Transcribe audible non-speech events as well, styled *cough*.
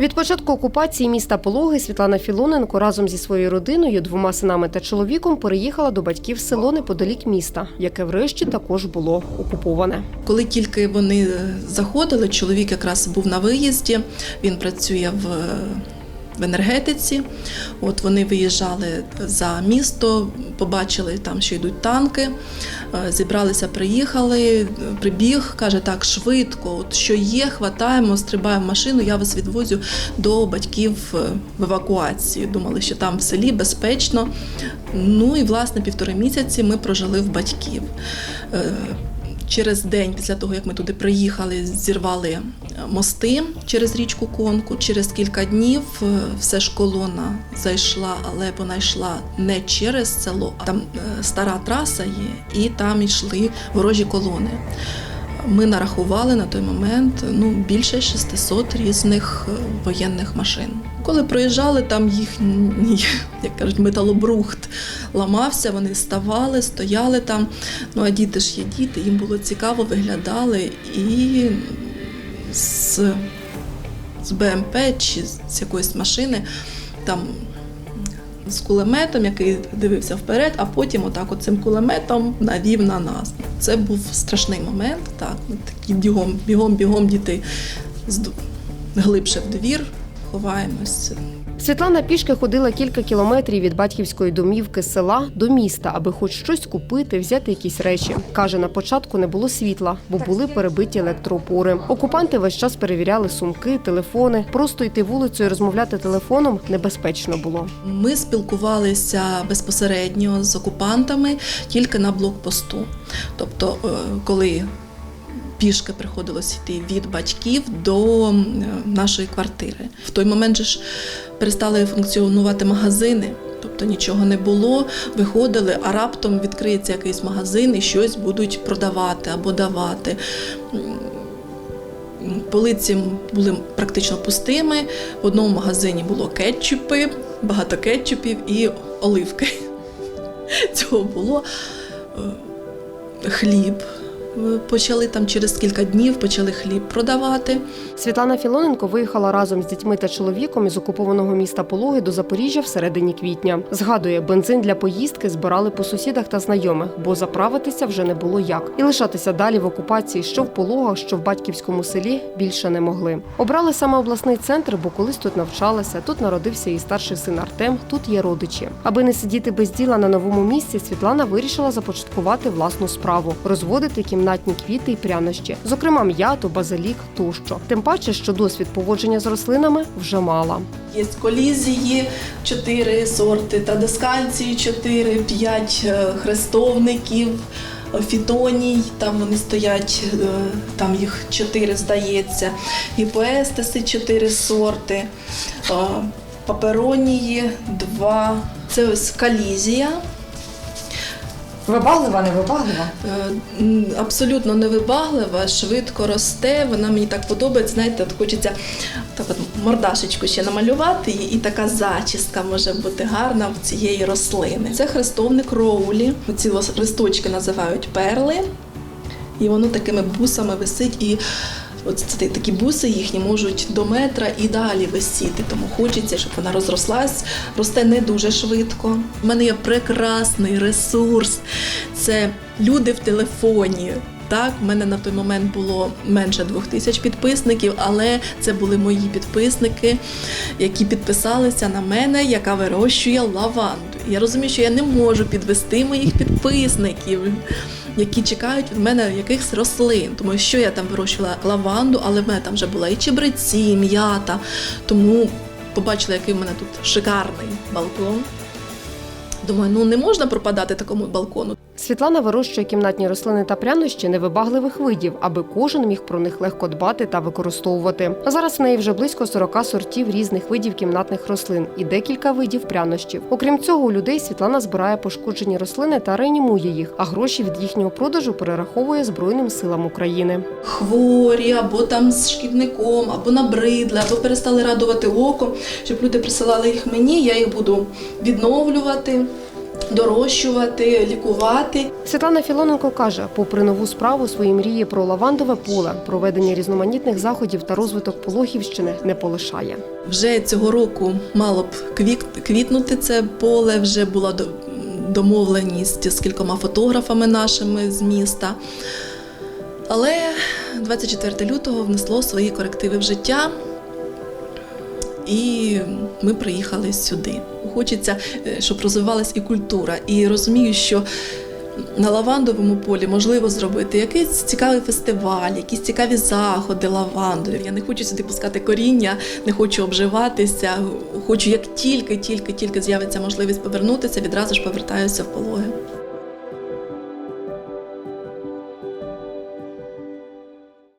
Від початку окупації міста Пологи Світлана Філоненко разом зі своєю родиною, двома синами та чоловіком переїхала до батьків в село неподалік міста, яке врешті також було окуповане. Коли тільки вони е, заходили, чоловік якраз був на виїзді, він працює в, в енергетиці. От вони виїжджали за місто, побачили там, що йдуть танки, е, зібралися, приїхали, прибіг, каже, так, швидко, от що є, хватаємо, стрибаємо в машину, я вас відвозю до батьків е, в евакуацію. Думали, що там в селі безпечно. Ну і власне півтори місяці ми прожили в батьків. Через день після того, як ми туди приїхали, зірвали е, мости через річку Конку. Через кілька днів е, все ж колона зайшла, але вона йшла не через село, а там е, стара траса є, і там йшли ворожі колони. Ми нарахували на той момент ну, більше 600 різних е, воєнних машин. Коли проїжджали, там їхній, *laughs* як кажуть, металобрухт ламався, вони ставали, стояли там. Ну а діти ж є діти, їм було цікаво, виглядали і з, з БМП чи з якоїсь машини там з кулеметом, який дивився вперед, а потім отак от цим кулеметом навів на нас. Це був страшний момент. Так, ми такі бігом, бігом, бігом діти глибше в двір, ховаємося. Світлана пішки ходила кілька кілометрів від батьківської домівки села до міста, аби хоч щось купити, взяти якісь речі. Каже, на початку не було світла, бо були перебиті електроопори. Окупанти весь час перевіряли сумки, телефони. Просто йти вулицею розмовляти телефоном небезпечно було. Ми спілкувалися безпосередньо з окупантами тільки на блокпосту. Тобто, е, коли пішки приходилось йти від батьків до нашої квартири. В той момент же ж перестали функціонувати магазини. Тобто нічого не було, виходили, а раптом відкриється якийсь магазин і щось будуть продавати або давати. Полиці були практично пустими. В одному магазині було кетчупи, багато кетчупів і оливки. *laughs* Цього було Е, хліб. Е, Почали там через кілька днів почали хліб продавати. Світлана Філоненко виїхала разом з дітьми та чоловіком із окупованого міста Пологи до Запоріжжя в середині квітня. Згадує, бензин для поїздки збирали по сусідах та знайомих, бо заправитися вже не було як. І лишатися далі в окупації, що в пологах, що в батьківському селі, більше не могли. Обрали саме обласний центр, бо колись тут навчалася. Тут народився і старший син Артем. Тут є родичі. Аби не сидіти без діла на новому місці, Світлана вирішила започаткувати власну справу розводити кімнатні квіти і прянощі, зокрема м'яту, базилік тощо. Тим паче, що досвід поводження з рослинами вже мала. Є колізії, чотири сорти, традисканції, чотири, п'ять е, хрестовників, фітоній, там вони стоять, е, там їх чотири, здається, гіпоестеси, чотири сорти, е, паперонії, два. Це ось калізія. Вибаглива, не вибаглива? Е, Абсолютно невибаглива, швидко росте. Вона мені так подобається. Знаєте, от хочеться так от мордашечку ще намалювати, і така зачіска може бути гарна в цієї рослини. Це хрестовник роулі. Ці листочки називають перли, і воно такими бусами висить. І От це такі буси їхні можуть до метра і далі висіти, тому хочеться, щоб вона розрослась, росте не дуже швидко. У мене є прекрасний ресурс. Це люди в телефоні. Так, в мене на той момент було менше двох тисяч підписників, але це були мої підписники, які підписалися на мене, яка вирощує лаванду. Я розумію, що я не можу підвести моїх підписників які чекають від мене якихось рослин. Тому що я там вирощувала лаванду, але в мене там вже була і чебреці, і м'ята. Тому побачила, який в мене тут шикарний балкон. Думаю, ну не можна пропадати такому балкону. Світлана вирощує кімнатні рослини та прянощі невибагливих видів, аби кожен міг про них легко дбати та використовувати. А зараз в неї вже близько 40 сортів різних видів кімнатних рослин і декілька видів прянощів. Окрім цього, у людей Світлана збирає пошкоджені рослини та реанімує їх, а гроші від їхнього продажу перераховує Збройним силам України. Хворі, або там з шкідником, або набридли, або перестали радувати око, щоб люди присилали їх мені, я їх буду відновлювати. Дорощувати, лікувати. Світлана Філоненко каже, попри нову справу, свої мрії про лавандове поле, проведення різноманітних заходів та розвиток Пологівщини не полишає. Вже цього року мало б квіт- квітнути це поле, вже була до- домовленість з кількома фотографами нашими з міста. Але 24 лютого внесло свої корективи в життя, і ми приїхали сюди. Хочеться, е, щоб розвивалась і культура. І розумію, що на лавандовому полі можливо зробити якийсь цікавий фестиваль, якісь цікаві заходи лавандові. Я не хочу сюди пускати коріння, не хочу обживатися. Хочу, як тільки, тільки, тільки з'явиться можливість повернутися, відразу ж повертаюся в пологи.